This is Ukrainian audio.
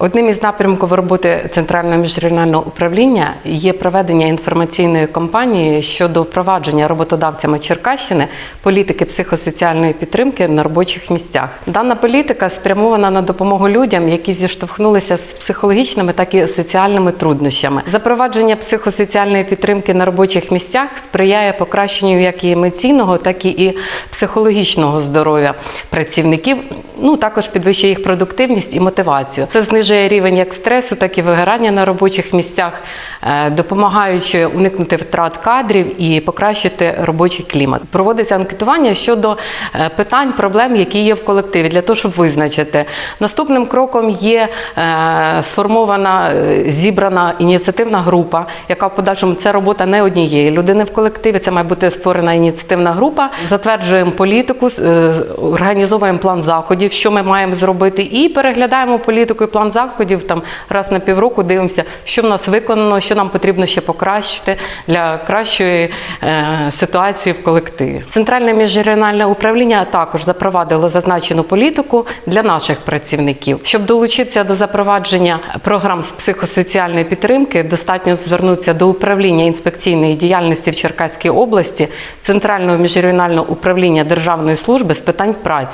Одним із напрямків роботи центрального міжрегіонального управління є проведення інформаційної кампанії щодо впровадження роботодавцями Черкащини політики психосоціальної підтримки на робочих місцях. Дана політика спрямована на допомогу людям, які зіштовхнулися з психологічними так і соціальними труднощами. Запровадження психосоціальної підтримки на робочих місцях сприяє покращенню як і емоційного, так і психологічного здоров'я працівників. Ну також підвищує їх продуктивність і мотивацію. Це знижує рівень як стресу, так і вигорання на робочих місцях, е, допомагаючи уникнути втрат кадрів і покращити робочий клімат. Проводиться анкетування щодо е, питань, проблем, які є в колективі, для того, щоб визначити. Наступним кроком є е, сформована зібрана ініціативна група, яка в подальшому це робота не однієї людини в колективі. Це має бути створена ініціативна група. Затверджуємо політику, організовуємо план заходів, що ми маємо зробити, і переглядаємо політику і план заходів там раз на півроку. Дивимося, що в нас виконано, що нам потрібно ще покращити для кращої е, ситуації в колективі. Центральне міжрегіональне управління також запровадило зазначену політику для наших працівників. Щоб долучитися до запровадження програм з психосоціальної підтримки, достатньо звернутися до управління інспекційної діяльності в Черкаській області, Центрального міжрегіонального управління Державної служби з питань праці.